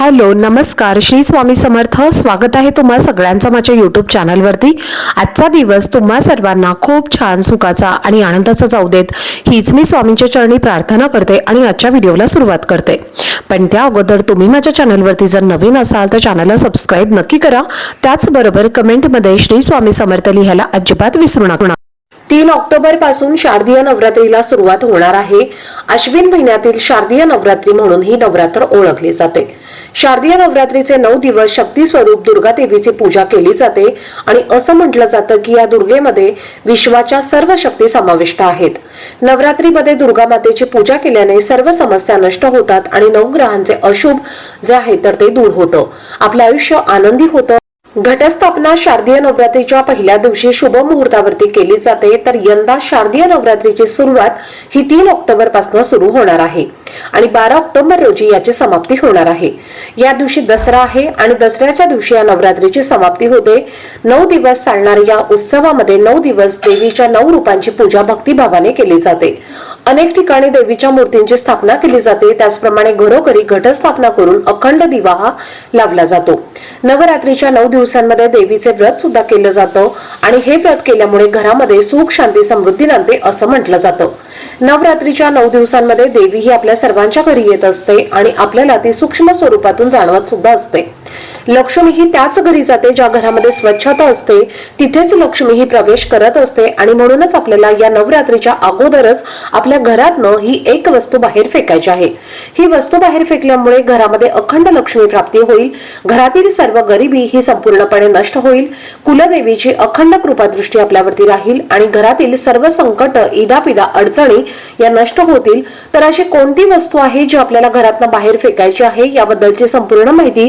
Hello नमस्कार. श्री स्वामी समर्थ. स्वागत आहे तुम्हा सगळ्यांचं माझ्या यूट्यूब चॅनलवरती आजचा दिवस तुम्हा सर्वांना खूप छान सुखाचा आणि आनंदाचा जाऊ देत. हीच मी स्वामींच्या चरणी प्रार्थना करते आणि आजच्या व्हिडिओला सुरुवात करते. पण त्या अगोदर तुम्ही माझ्या चॅनलवरती जर नवीन असाल तर चॅनलला सबस्क्राईब नक्की करा. त्याचबरोबर कमेंटमध्ये श्री स्वामी समर्थ लिहायला अजिबात विसरू नका. तीन ऑक्टोबरपासून शारदीय नवरात्रीला सुरुवात होणार आहे. अश्विन महिन्यातील शारदीय नवरात्री म्हणून ही नवरात्र ओळखली जाते. शारदीय नवरात्रीचे नऊ दिवस शक्ती स्वरूप दुर्गा देवीची पूजा केली जाते आणि असं म्हटलं जातं की या दुर्गेमध्ये विश्वाच्या सर्व शक्ती समाविष्ट आहेत. नवरात्रीमध्ये दुर्गा मातेची पूजा केल्याने सर्व समस्या नष्ट होतात आणि नवग्रहांचे अशुभ जे आहे तर ते दूर होतं. आपलं आयुष्य आनंदी होतं. घटस्थापना शारदीय नवरात्रीच्या पहिल्या दिवशी शुभ मुहूर्तावरती केली जाते तर यंदा शारदीय नवरात्रीची सुरुवात ही तीन ऑक्टोबरपासून सुरू होणार आहे आणि बारा ऑक्टोबर रोजी याची समाप्ती होणार आहे. या दिवशी दसरा आहे आणि दसऱ्याच्या दिवशी या नवरात्रीची समाप्ती होते. नऊ दिवस चालणाऱ्या या उत्सवामध्ये नऊ दिवस देवीच्या नऊ रूपांची पूजा भक्तिभावाने केली जाते. अनेक ठिकाणी देवीच्या मूर्तींची स्थापना केली जाते. त्याचप्रमाणे घरोघरी घटस्थापना करून अखंड दिवा हा लावला जातो. नवरात्रीच्या नऊ दिवसांमध्ये देवीचे व्रत सुद्धा केलं जातं आणि हे व्रत केल्यामुळे घरामध्ये सुख शांती समृद्धी नांदते असं म्हटलं जातं. नवरात्रीच्या नऊ दिवसांमध्ये देवी ही आपल्या सर्वांच्या घरी येत असते आणि आपल्याला ती सूक्ष्म स्वरूपातून जाणवत सुद्धा असते. लक्ष्मी ही त्याच घरी जाते ज्या घरामध्ये स्वच्छता असते तिथेच लक्ष्मी ही प्रवेश करत असते आणि म्हणूनच आपल्याला या नवरात्रीच्या अगोदरच आपल्या घरातनं ही एक वस्तू बाहेर फेकायची आहे. ही वस्तू बाहेर फेकल्यामुळे घरामध्ये अखंड लक्ष्मी प्राप्ती होईल घरातील सर्व गरिबी ही संपूर्णपणे नष्ट होईल कुलदेवीची अखंड कृपादृष्टी आपल्यावरती राहील आणि घरातील सर्व संकट इडापिडा अडचणी या नष्ट होतील. तर अशी कोणती वस्तू आहे जी आपल्याला घरातनं बाहेर फेकायची आहे? याबद्दलची संपूर्ण माहिती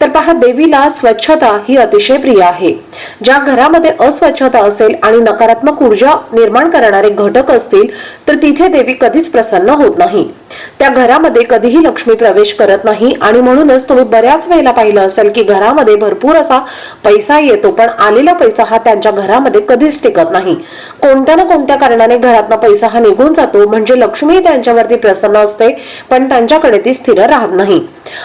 तर पहा देवीला स्वच्छता ही अतिशय प्रिय आहे. ज्या घरामध्ये अस्वच्छता असेल आणि नकारात्मक ऊर्जा निर्माण करणारे घटक असतील तर तिथे देवी कधीच प्रसन्न होत नाही. त्या घरामध्ये कधीही लक्ष्मी प्रवेश करत नाही आणि म्हणूनच तुम्ही बऱ्याच वेळेला पाहिलं असेल की घरामध्ये भरपूर असा पैसा येतो पण आलेला पैसा हा त्यांच्या घरामध्ये कधीच टिकत नाही. कोणत्या ना कोणत्या कारणाने घरातला पैसा हा निघून जातो म्हणजे लक्ष्मी त्यांच्यावरती प्रसन्न असते पण त्यांच्याकडे ती स्थिर राहत नाही.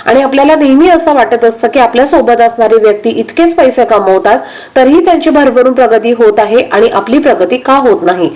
आणि आपल्याला नेहमी असं वाटत असतं की आपल्यासोबत असणारी व्यक्ती इतकेच पैसे कमवतात तरीही त्यांची भरभरून प्रगती होत आहे आणि आपली प्रगती का होत नाही?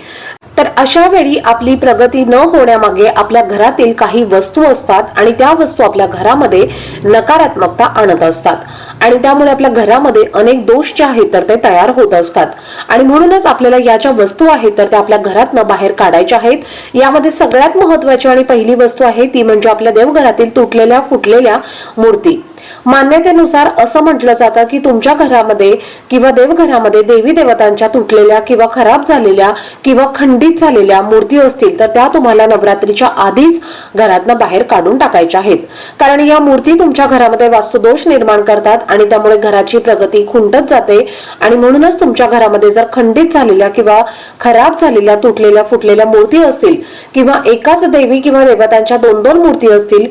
तर अशा वेळी आपली प्रगती न होण्यामागे आपल्या घरातील काही वस्तू असतात आणि त्या वस्तू आपल्या घरामध्ये नकारात्मकता आणत असतात. आणि त्यामुळे आपल्या घरामध्ये अनेक दोष जे आहेत तर ते तयार होत असतात. आणि म्हणूनच आपल्याला या ज्या वस्तू आहेत तर त्या आपल्या घरातनं बाहेर काढायच्या आहेत. यामध्ये सगळ्यात महत्वाची आणि पहिली वस्तू आहे ती म्हणजे आपल्या देवघरातील तुटलेल्या फुटलेल्या मूर्ती. मान्यतेनुसार असं म्हटलं जातं की तुमच्या घरामध्ये किंवा देवघरामध्ये देवी देवतांच्या तुटलेल्या किंवा खराब झालेल्या किंवा खंडित झालेल्या मूर्ती असतील तर त्या तुम्हाला नवरात्रीच्या आधीच घरातनं बाहेर काढून टाकायच्या आहेत. कारण या मूर्ती तुमच्या घरामध्ये वास्तुदोष निर्माण करतात आणि त्यामुळे घराची प्रगती खुंटत जाते आणि म्हणूनच तुमच्या घरामध्ये जर खंडित झालेल्या किंवा खराब झालेल्या तुटलेल्या फुटलेल्या मूर्ती असतील किंवा एकाच देवी किंवा देवतांच्या दोन दोन मूर्ती असतील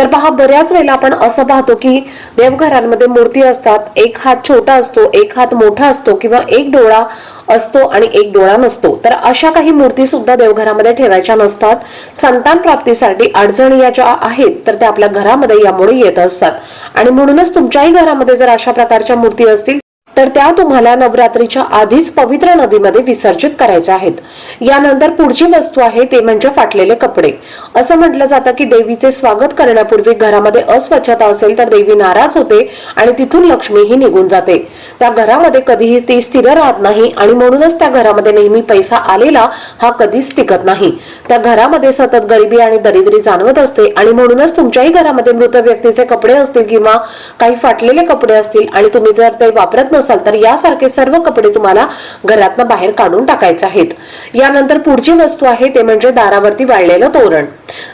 तर पहा बऱ्याच वेळेला आपण असं पाहतो की देवघरांमध्ये मूर्ती असतात. एक हात छोटा असतो एक हात मोठा असतो किंवा एक डोळा असतो आणि एक डोळा नसतो. तर अशा काही मूर्ती सुद्धा देवघरामध्ये ठेवायच्या नसतात. संतान प्राप्तीसाठी अडचणी या ज्या आहेत तर त्या आपल्या घरामध्ये यामुळे येत असतात. आणि म्हणूनच तुमच्याही घरामध्ये जर अशा प्रकारच्या मूर्ती असतील तर त्या तुम्हाला नवरात्रीच्या आधीच पवित्र नदीमध्ये विसर्जित करायच्या आहेत. यानंतर पुढची वस्तू आहे ते म्हणजे फाटलेले कपडे. असं म्हटलं जातं की देवीचे स्वागत करण्यापूर्वी घरामध्ये अस्वच्छता असेल तर देवी नाराज होते आणि तिथून लक्ष्मी ही निघून जाते. त्या घरामध्ये कधीही ती स्थिर राहत नाही आणि म्हणूनच त्या घरामध्ये नेहमी पैसा आलेला हा कधीच टिकत नाही. त्या घरामध्ये सतत गरिबी आणि दरिद्री जाणवत असते आणि म्हणूनच तुमच्याही घरामध्ये मृत व्यक्तीचे कपडे असतील किंवा काही फाटलेले कपडे असतील आणि तुम्ही जर ते वापरत नसाल असाल तर यासारखे सर्व कपडे तुम्हाला घरातनं बाहेर काढून टाकायचे आहेत. यानंतर पुढची वस्तू आहे ते म्हणजे दारावरती वाळलेलं तोरण.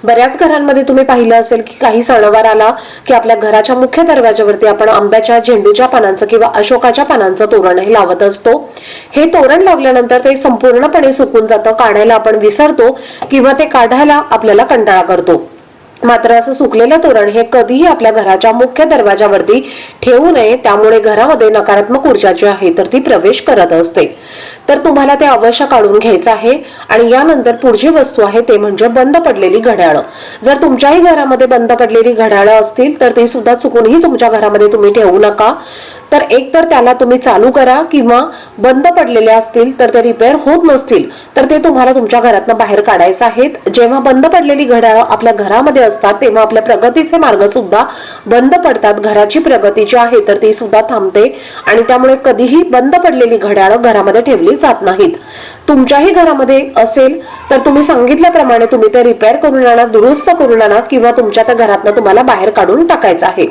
बऱ्याच घरांमध्ये तुम्ही पाहिलं असेल की काही सणवार आला की आपल्या घराच्या मुख्य दरवाजावरती आपण आंब्याच्या झेंडूच्या पानांचं किंवा अशोकाच्या पानांचं तोरण हे लावत असतो. हे तोरण लावल्यानंतर ते संपूर्णपणे सुकून जातं काढायला आपण विसरतो किंवा ते काढायला आपल्याला कंटाळा करतो. मात्र असं सुकलेलं तोरण हे कधीही आपल्या घराच्या मुख्य दरवाजावरती ठेवू नये त्यामुळे घरामध्ये नकारात्मक ऊर्जा जी आहे तर ती प्रवेश करत असते. तर तुम्हाला ते अवश्य काढून घ्यायचं आहे आणि यानंतर पुढची वस्तू आहे ते म्हणजे बंद पडलेली घड्याळं. जर तुमच्याही घरामध्ये बंद पडलेली घड्याळं असतील तर ते सुद्धा चुकूनही तुमच्या घरामध्ये तुम्ही ठेवू नका. तर एक तर त्याला तुम्ही चालू करा किंवा बंद पडलेले असतील तर ते रिपेअर होत नसतील तर ते तुम्हाला तुमच्या घरातनं बाहेर काढायचं आहेत जेव्हा बंद पडलेली घड्याळं आपल्या घरामध्ये असतात तेव्हा आपल्या प्रगतीचे मार्ग सुद्धा बंद पडतात. घराची प्रगती जी आहे तर ती सुद्धा थांबते. आणि त्यामुळे कधीही बंद पडलेली घड्याळं घरामध्ये ठेवली जात नाहीत. तुमच्याही घरामध्ये असेल तर तुम्ही सांगितल्याप्रमाणे तुम्ही ते रिपेअर करून आणा दुरुस्त करून आणा किंवा तुमच्या त्या घरातनं तुम्हाला बाहेर काढून टाकायचं आहे.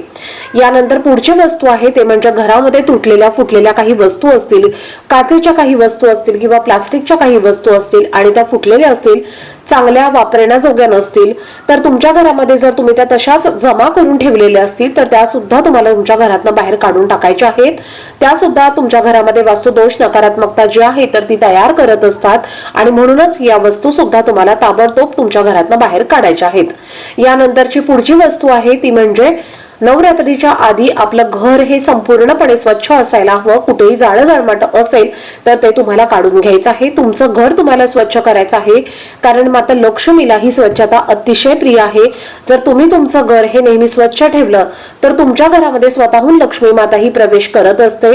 यानंतर पुढची वस्तू आहे ते म्हणजे घरामध्ये तुटलेल्या फुटलेल्या काही वस्तू असतील काचेच्या काही वस्तू असतील किंवा प्लास्टिकच्या काही वस्तू असतील आणि त्या फुटलेल्या असतील चांगल्या वापरण्याजोग्या नसतील तर तुमच्या घरामध्ये जर तुम्ही त्या तशाच जमा करून ठेवलेल्या असतील तर त्या सुद्धा तुम्हाला तुमच्या घरातनं बाहेर काढून टाकायच्या आहेत. त्या सुद्धा तुमच्या घरामध्ये वास्तुदोष नकारात्मकता जी आहे तर ती तयार करत असतात. आणि म्हणूनच या वस्तू सुद्धा तुम्हाला ताबडतोब तुमच्या घरातनं बाहेर काढायच्या आहेत. यानंतरची पुढची वस्तू आहे ती म्हणजे नवरात्रीच्या आधी आपलं घर हे संपूर्णपणे स्वच्छ असायला हवं. कुठेही जाळं जाळमाट असेल तर ते तुम्हाला काढून घ्यायचं आहे. तुमचं घर तुम्हाला स्वच्छ करायचं आहे. कारण माता लक्ष्मीला ही स्वच्छता अतिशय प्रिय आहे. जर तुम्ही तुमचं घर हे नेहमी स्वच्छ ठेवलं तर तुमच्या घरामध्ये स्वतःहून लक्ष्मी माता ही प्रवेश करत असते.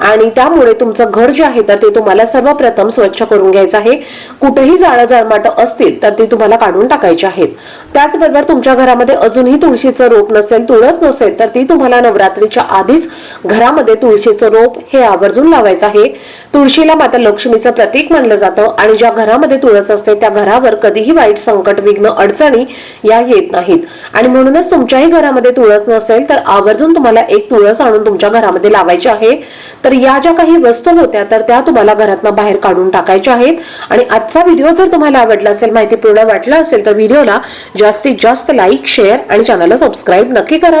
आणि त्यामुळे तुमचं घर जे आहे तर ते तुम्हाला सर्वप्रथम स्वच्छ करून घ्यायचं आहे. कुठेही जाळं जाळमाट असतील तर ते तुम्हाला काढून टाकायचे आहेत. त्याचबरोबर तुमच्या घरामध्ये अजूनही तुळशीचं रोप नसेल तुळस नसेल तर ती तुम्हाला नवरात्रीच्या आधीच घरामध्ये तुळशीचं रोप हे आवर्जून लावायचं आहे. तुळशीला माता लक्ष्मीचं प्रतीक मानलं जातं आणि ज्या घरामध्ये तुळस असते त्या घरावर कधीही वाईट संकट विघ्न अडचणी या येत नाहीत. आणि म्हणूनच तुमच्याही घरामध्ये तुळस नसेल तर आवर्जून तुम्हाला एक तुळस आणून तुमच्या घरामध्ये लावायची आहे. तर या ज्या काही वस्तू होत्या तर त्या तुम्हाला घरातनं बाहेर काढून टाकायच्या आहेत. आणि आजचा व्हिडिओ जर तुम्हाला आवडला असेल माहितीपूर्ण वाटला असेल तर व्हिडिओला जास्तीत जास्त लाईक शेअर आणि चॅनलला सबस्क्राईब नक्की करा.